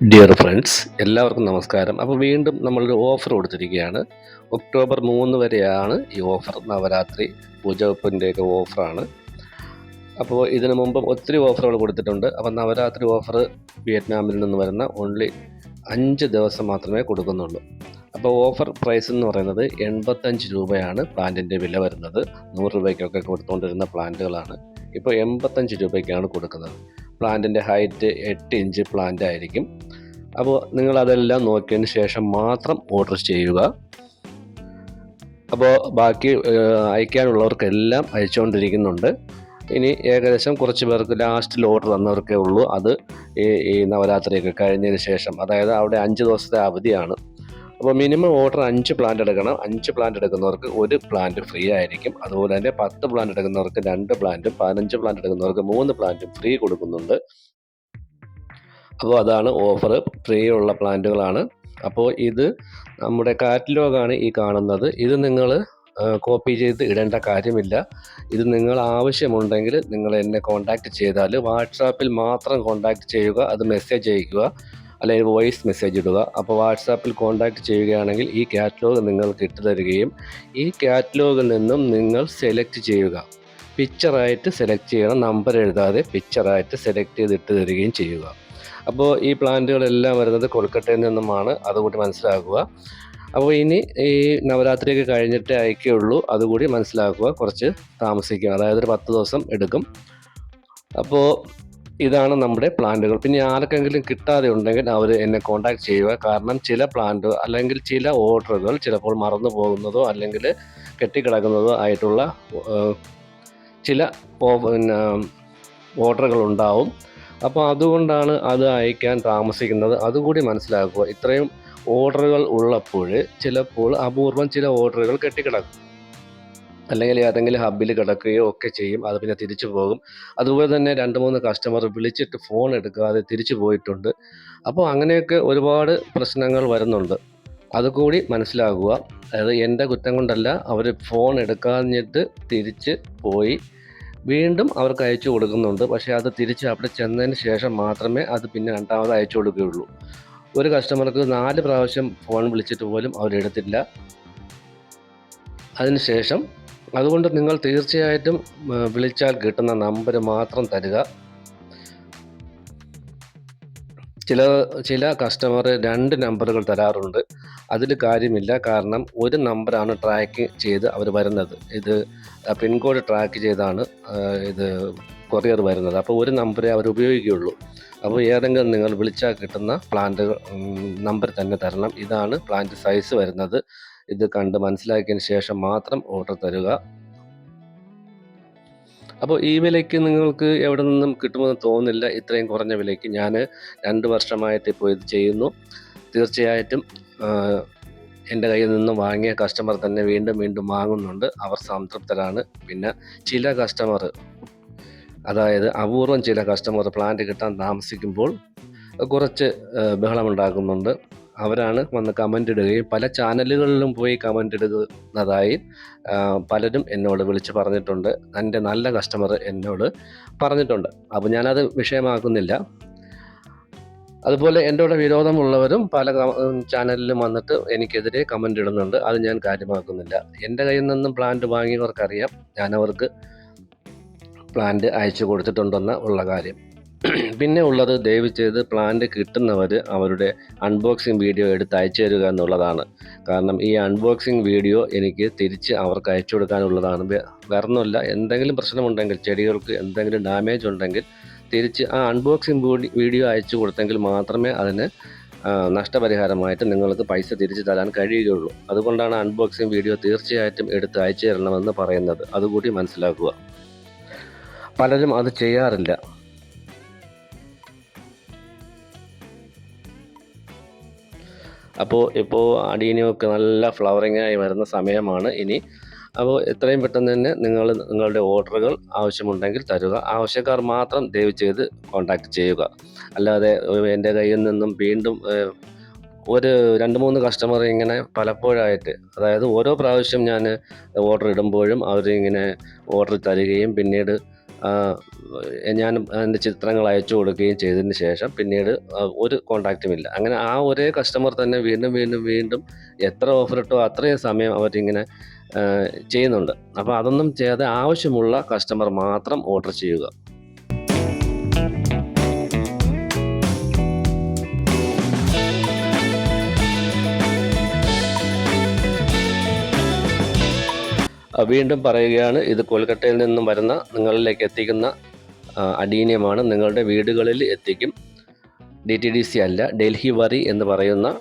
Dear friends എല്ലാവർക്കും നമസ്കാരം. അപ്പോൾ വീണ്ടും നമ്മളൊരു ഓഫർ കൊടുത്തിരിക്കുകയാണ്. ഒക്ടോബർ മൂന്ന് വരെയാണ് ഈ ഓഫർ നവരാത്രി പൂജവെപ്പിന്റെയൊക്കെ ഓഫറാണ് അപ്പോൾ ഇതിനു മുമ്പ് ഒത്തിരി ഓഫറുകൾ കൊടുത്തിട്ടുണ്ട്. അപ്പോൾ നവരാത്രി ഓഫർ വിയറ്റ്നാമിൽ നിന്ന് വരുന്ന ഓൺലി അഞ്ച് ദിവസം മാത്രമേ കൊടുക്കുന്നുള്ളൂ. അപ്പോൾ ഓഫർ പ്രൈസ് എന്ന് പറയുന്നത് എൺപത്തഞ്ച് രൂപയാണ് പ്ലാന്റിന്റെ വില വരുന്നത്. നൂറ് രൂപയ്ക്കൊക്കെ കൊടുത്തുകൊണ്ടിരുന്ന പ്ലാന്റുകളാണ് ഇപ്പോൾ എൺപത്തഞ്ച് രൂപയ്ക്കാണ് കൊടുക്കുന്നത്. പ്ലാന്റിന്റെ ഹൈറ്റ് എട്ട് ഇഞ്ച് പ്ലാന്റ് ആയിരിക്കും. അപ്പോൾ നിങ്ങൾ അതെല്ലാം നോക്കിയതിന് ശേഷം മാത്രം ഓർഡർ ചെയ്യുക. അപ്പോൾ ബാക്കി അയക്കാനുള്ളവർക്കെല്ലാം അയച്ചുകൊണ്ടിരിക്കുന്നുണ്ട്. ഇനി ഏകദേശം കുറച്ച് പേർക്ക് ലാസ്റ്റിൽ ഓർഡർ തന്നവർക്കേ ഉള്ളൂ. അത് ഈ നവരാത്രിയൊക്കെ കഴിഞ്ഞതിന് ശേഷം. അതായത് അവിടെ അഞ്ച് ദിവസത്തെ അവധിയാണ്. അപ്പോൾ മിനിമം ഓർഡർ അഞ്ച് പ്ലാന്റ് എടുക്കണം. അഞ്ച് പ്ലാന്റ് എടുക്കുന്നവർക്ക് ഒരു പ്ലാന്റ് ഫ്രീ ആയിരിക്കും. അതുപോലെ തന്നെ പത്ത് പ്ലാന്റ് എടുക്കുന്നവർക്ക് രണ്ട് പ്ലാന്റും പതിനഞ്ച് പ്ലാന്റ് എടുക്കുന്നവർക്ക് മൂന്ന് പ്ലാന്റും ഫ്രീ കൊടുക്കുന്നുണ്ട്. അപ്പോൾ അതാണ് ഓഫർ ഫ്രീ ഉള്ള പ്ലാന്റുകളാണ് അപ്പോൾ ഇത് നമ്മുടെ കാറ്റലോഗാണ് ഈ കാണുന്നത്. ഇത് നിങ്ങൾ കോപ്പി ചെയ്ത് ഇടേണ്ട കാര്യമില്ല. ഇത് നിങ്ങൾ ആവശ്യമുണ്ടെങ്കിൽ നിങ്ങൾ എന്നെ കോൺടാക്റ്റ് ചെയ്താൽ വാട്സാപ്പിൽ മാത്രം കോൺടാക്റ്റ് ചെയ്യുക. അത് മെസ്സേജ് അയക്കുക അല്ലെങ്കിൽ വോയിസ് മെസ്സേജ് ഇടുക. അപ്പോൾ വാട്സാപ്പിൽ കോൺടാക്റ്റ് ചെയ്യുകയാണെങ്കിൽ ഈ കാറ്റലോഗ് നിങ്ങൾക്ക് ഇട്ട് തരികയും ഈ കാറ്റലോഗിൽ നിന്നും നിങ്ങൾ സെലക്ട് ചെയ്യുക. പിക്ചറായിട്ട് സെലക്ട് ചെയ്യണം. നമ്പർ എഴുതാതെ പിക്ചറായിട്ട് സെലക്ട് ചെയ്ത് ഇട്ട് തരികയും ചെയ്യുക. അപ്പോൾ ഈ പ്ലാന്റുകളെല്ലാം വരുന്നത് കൊൽക്കട്ടയിൽ നിന്നുമാണ്. അതുകൂടി മനസ്സിലാക്കുക. അപ്പോൾ ഇനി ഈ നവരാത്രിയൊക്കെ കഴിഞ്ഞിട്ടേ അയക്കുകയുള്ളൂ അതുകൂടി മനസ്സിലാക്കുക. കുറച്ച് താമസിക്കും അതായത് ഒരു പത്ത് ദിവസം എടുക്കും. അപ്പോൾ ഇതാണ് നമ്മുടെ പ്ലാന്റുകൾ. പിന്നെ ആർക്കെങ്കിലും കിട്ടാതെ ഉണ്ടെങ്കിൽ അവർ എന്നെ കോൺടാക്ട് ചെയ്യുക. കാരണം ചില പ്ലാന്റ് അല്ലെങ്കിൽ ചില ഓർഡറുകൾ ചിലപ്പോൾ മറന്നു പോകുന്നതോ അല്ലെങ്കിൽ കെട്ടിക്കിടക്കുന്നതോ ആയിട്ടുള്ള ചില പിന്നെ ഓർഡറുകൾ ഉണ്ടാവും. അപ്പോൾ അതുകൊണ്ടാണ് അത് അയക്കാൻ താമസിക്കുന്നത്. അതുകൂടി മനസ്സിലാക്കുക. ഇത്രയും ഓർഡറുകൾ ഉള്ളപ്പോൾ ചിലപ്പോൾ അപൂർവം ചില ഓർഡറുകൾ കെട്ടിക്കിടക്കും. അല്ലെങ്കിൽ ഏതെങ്കിലും ഹബ്ബിൽ കിടക്കുകയോ ഒക്കെ ചെയ്യും അത് പിന്നെ തിരിച്ചു പോകും. അതുപോലെ തന്നെ രണ്ട് മൂന്ന് കസ്റ്റമർ വിളിച്ചിട്ട് ഫോൺ എടുക്കാതെ തിരിച്ചു പോയിട്ടുണ്ട്. അപ്പോൾ അങ്ങനെയൊക്കെ ഒരുപാട് പ്രശ്നങ്ങൾ വരുന്നുണ്ട്. അതുകൂടി മനസ്സിലാകുക അതായത് എന്റെ കുറ്റം കൊണ്ടല്ല അവർ ഫോൺ എടുക്കാഞ്ഞിട്ട് തിരിച്ച് പോയി. വീണ്ടും അവർക്ക് അയച്ചു കൊടുക്കുന്നുണ്ട്. പക്ഷേ അത് തിരിച്ച് അവിടെ ചെന്നതിന് ശേഷം മാത്രമേ അത് പിന്നെ രണ്ടാമത് അയച്ചു കൊടുക്കുകയുള്ളൂ. ഒരു കസ്റ്റമർക്ക് നാല് പ്രാവശ്യം ഫോൺ വിളിച്ചിട്ട് പോലും അവരെടുത്തില്ല അതിനുശേഷം അതുകൊണ്ട് നിങ്ങൾ തീർച്ചയായിട്ടും വിളിച്ചാൽ കിട്ടുന്ന നമ്പർ മാത്രം തരിക. ചില ചില കസ്റ്റമർ രണ്ട് നമ്പറുകൾ തരാറുണ്ട്. അതിൽ കാര്യമില്ല. കാരണം ഒരു നമ്പറാണ് ട്രാക്ക് ചെയ്ത് അവർ വരുന്നത്. ഇത് പിൻകോഡ് ട്രാക്ക് ചെയ്താണ് ഇത് കൊറിയർ വരുന്നത്. അപ്പോൾ ഒരു നമ്പറേ അവർ ഉപയോഗിക്കുകയുള്ളൂ. അപ്പോൾ ഏതെങ്കിലും നിങ്ങൾ വിളിച്ചാൽ കിട്ടുന്ന പ്ലാന്റ് നമ്പർ തന്നെ തരണം. ഇതാണ് പ്ലാന്റ് സൈസ് വരുന്നത്. ഇത് കണ്ട് മനസ്സിലാക്കിയതിന് ശേഷം മാത്രം ഓർഡർ തരുക. അപ്പോൾ ഈ വിലയ്ക്ക് നിങ്ങൾക്ക് എവിടെ നിന്നും കിട്ടുമെന്ന് തോന്നുന്നില്ല. ഇത്രയും കുറഞ്ഞ വിലയ്ക്ക് ഞാൻ രണ്ട് വർഷമായിട്ട് ഇപ്പോൾ ഇത് ചെയ്യുന്നു. തീർച്ചയായിട്ടും എന്റെ കയ്യിൽ നിന്നും വാങ്ങിയ കസ്റ്റമർ തന്നെ വീണ്ടും വീണ്ടും വാങ്ങുന്നുണ്ട്. അവർ സംതൃപ്തരാണ്. പിന്നെ ചില കസ്റ്റമർ അതായത് അപൂർവം ചില കസ്റ്റമർ പ്ലാന്റ് കിട്ടാൻ താമസിക്കുമ്പോൾ കുറച്ച് ബഹളമുണ്ടാക്കുന്നുണ്ട്. അവരാണ് വന്ന് കമന്റ് ഇടുകയും പല ചാനലുകളിലും പോയി കമന്റ് ഇടുന്നതായി പലരും എന്നോട് വിളിച്ച് പറഞ്ഞിട്ടുണ്ട്. എന്റെ നല്ല കസ്റ്റമർ എന്നോട് പറഞ്ഞിട്ടുണ്ട്. അപ്പോൾ ഞാനത് വിഷയമാക്കുന്നില്ല. അതുപോലെ എന്റെ കൂടെ വിരോധമുള്ളവരും പല ചാനലിലും വന്നിട്ട് എനിക്കെതിരെ കമന്റ് ഇടുന്നുണ്ട്. അത് ഞാൻ കാര്യമാക്കുന്നില്ല. എന്റെ കയ്യിൽ നിന്നും പ്ലാന്റ് വാങ്ങിയവർക്കറിയാം. ഞാൻ അവർക്ക് പ്ലാന്റ് അയച്ചു കൊടുത്തിട്ടുണ്ടെന്ന ഉള്ള കാര്യം. പിന്നെ ഉള്ളത് ദയവ് ചെയ്ത് പ്ലാന്റ് കിട്ടുന്നവർ അവരുടെ അൺബോക്സിങ് വീഡിയോ എടുത്ത് അയച്ചു തരിക എന്നുള്ളതാണ്. കാരണം ഈ അൺബോക്സിങ് വീഡിയോ എനിക്ക് തിരിച്ച് അവർക്ക് അയച്ചു കൊടുക്കാനുള്ളതാണ്. വേറൊന്നുമില്ല എന്തെങ്കിലും പ്രശ്നമുണ്ടെങ്കിൽ ചെടികൾക്ക് എന്തെങ്കിലും ഡാമേജ് ഉണ്ടെങ്കിൽ തിരിച്ച് ആ അൺബോക്സിങ് വീഡിയോ അയച്ചു കൊടുത്തെങ്കിൽ മാത്രമേ അതിന് നഷ്ടപരിഹാരമായിട്ട് നിങ്ങൾക്ക് പൈസ തിരിച്ചു തരാൻ കഴിയുകയുള്ളൂ. അതുകൊണ്ടാണ് അൺബോക്സിങ് വീഡിയോ തീർച്ചയായിട്ടും എടുത്ത് അയച്ചു തരണമെന്ന് പറയുന്നത്. അതുകൂടി മനസ്സിലാക്കുക. പലരും അത് ചെയ്യാറില്ല. അപ്പോൾ ഇപ്പോൾ അടിയനൊക്കെ നല്ല ഫ്ലവറിംഗ് ആയി വരുന്ന സമയമാണ് ഇനി. അപ്പോൾ എത്രയും പെട്ടെന്ന് തന്നെ നിങ്ങൾ നിങ്ങളുടെ ഓർഡറുകൾ ആവശ്യമുണ്ടെങ്കിൽ തരുക. ആവശ്യക്കാർ മാത്രം ദയവ് ചെയ്ത് കോൺടാക്റ്റ് ചെയ്യുക. അല്ലാതെ എന്റെ കയ്യിൽ നിന്നും വീണ്ടും ഒരു രണ്ട് മൂന്ന് കസ്റ്റമർ ഇങ്ങനെ പലപ്പോഴായിട്ട് അതായത് ഓരോ പ്രാവശ്യം ഞാൻ ഓർഡർ ഇടുമ്പോഴും അവരിങ്ങനെ ഓർഡർ തരികയും പിന്നീട് ഞാൻ എന്റെ ചിത്രങ്ങൾ അയച്ചു കൊടുക്കുകയും ചെയ്തതിന് ശേഷം പിന്നീട് ഒരു കോണ്ടാക്റ്റും ഇല്ല. അങ്ങനെ ആ ഒരേ കസ്റ്റമർ തന്നെ വീണ്ടും വീണ്ടും വീണ്ടും എത്ര ഓഫർ ഇട്ടോ അത്രയും സമയം അവരിങ്ങനെ ചെയ്യുന്നുണ്ട്. അപ്പോൾ അതൊന്നും ചെയ്യാതെ ആവശ്യമുള്ള കസ്റ്റമർ മാത്രം ഓർഡർ ചെയ്യുക. വീണ്ടും പറയുകയാണ് ഇത് കൊൽക്കത്തയിൽ നിന്നും വരുന്ന നിങ്ങളിലേക്ക് എത്തിക്കുന്ന ആ, അഡീനിയമാണ് നിങ്ങളുടെ വീടുകളിൽ എത്തിക്കും. ഡി ടി ഡി സി അല്ല ഡൽഹി വറി എന്ന് പറയുന്ന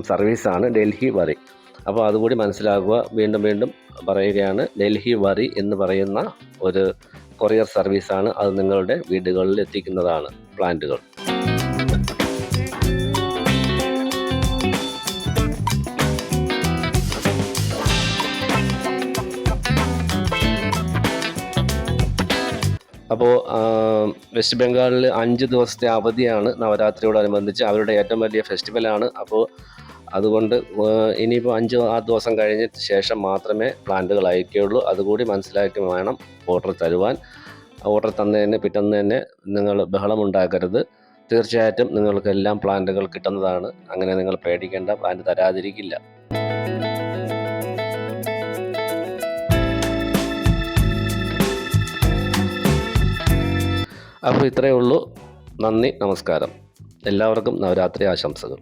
സർവീസാണ് ഡൽഹി വറി. അപ്പോൾ അതുകൂടി മനസ്സിലാക്കുക വീണ്ടും വീണ്ടും പറയുകയാണ് ഡൽഹി വറി എന്ന് പറയുന്ന ഒരു കൊറിയർ സർവീസാണ് അത് നിങ്ങളുടെ വീടുകളിൽ എത്തിക്കുന്നതാണ് പ്ലാന്റുകൾ. അപ്പോൾ വെസ്റ്റ് ബംഗാളിൽ അഞ്ച് ദിവസത്തെ അവധിയാണ് നവരാത്രിയോടനുബന്ധിച്ച് അവരുടെ ഏറ്റവും വലിയ ഫെസ്റ്റിവലാണ്. അപ്പോൾ അതുകൊണ്ട് ഇനിയിപ്പോൾ അഞ്ച് ആ ദിവസം കഴിഞ്ഞ ശേഷം മാത്രമേ പ്ലാന്റുകൾ അയക്കുകയുള്ളൂ അതുകൂടി മനസ്സിലാക്കി വേണം ഓർഡർ തരുവാൻ. ഓർഡർ തന്നതിന് പിറ്റന്ന് തന്നെ നിങ്ങൾ ബഹളമുണ്ടാക്കരുത്. തീർച്ചയായിട്ടും നിങ്ങൾക്കെല്ലാം പ്ലാന്റുകൾ കിട്ടുന്നതാണ്. അങ്ങനെ നിങ്ങൾ പേടിക്കേണ്ട പ്ലാന്റ് തരാതിരിക്കില്ല. അപ്പോൾ ഇത്രയേ ഉള്ളൂ. നന്ദി നമസ്കാരം. എല്ലാവർക്കും നവരാത്രി ആശംസകൾ.